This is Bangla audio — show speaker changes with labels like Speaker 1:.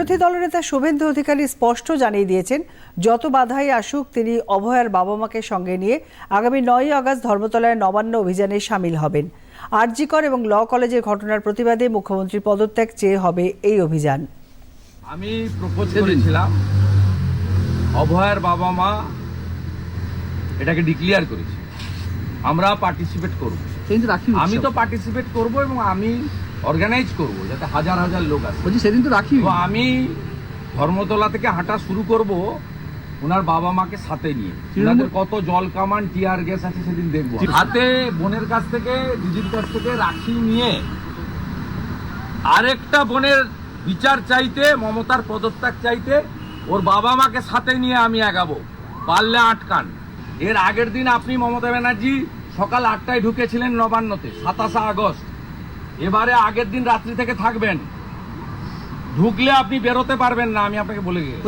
Speaker 1: বিরোধী দলনেতা শুভেন্দু অধিকারী স্পষ্ট জানিয়ে দিয়েছেন যত বাধাই আসুক তিনি অভয়ার বাবা মাকে সঙ্গে নিয়ে আগামী নয়ই আগস্ট ধর্মতলায় নবান্ন অভিযানে সামিল হবেন। আরজিকর এবং ল কলেজের ঘটনার প্রতিবাদে মুখ্যমন্ত্রীর পদত্যাগ চেয়ে হবে এই অভিযান।
Speaker 2: আমি প্রপোজ করেছিলাম অভয়ের বাবা মা এটাকে ডিক্লিয়ার করেছি। আমরা পার্টিসিপেট করব। আমি তো পার্টিসিপেট করব এবং আমি অর্গানাইজ করব যাতে হাজার হাজার লোক আসে।
Speaker 3: বলছি সেদিন তো রাখি।
Speaker 2: আমি ধর্মতলা থেকে হাঁটা শুরু করব ওনার বাবা মাকে সাথে নিয়ে। ওনাদের কত জল কামান টিয়ার গ্যাস আছে সেদিন দেখব। হাতে বোনের কাছ থেকে দিদির কাছ থেকে রাখি নিয়ে আরেকটা বোনের বিচার চাইতে মমতার পদত্যাগ চাইতে ওর বাবা মাকে সাথে নিয়ে আমি আগাবো। পারলে আটকান। এর আগের দিন আপনি মমতা ব্যানার্জি সকাল আটটায় ঢুকেছিলেন নবান্নতে সাতাশে আগস্ট। এবারে আগের দিন রাত্রি থেকে থাকবেন। ঢুকলে আপনি বেরোতে পারবেন না, আমি আপনাকে বলে গিয়ে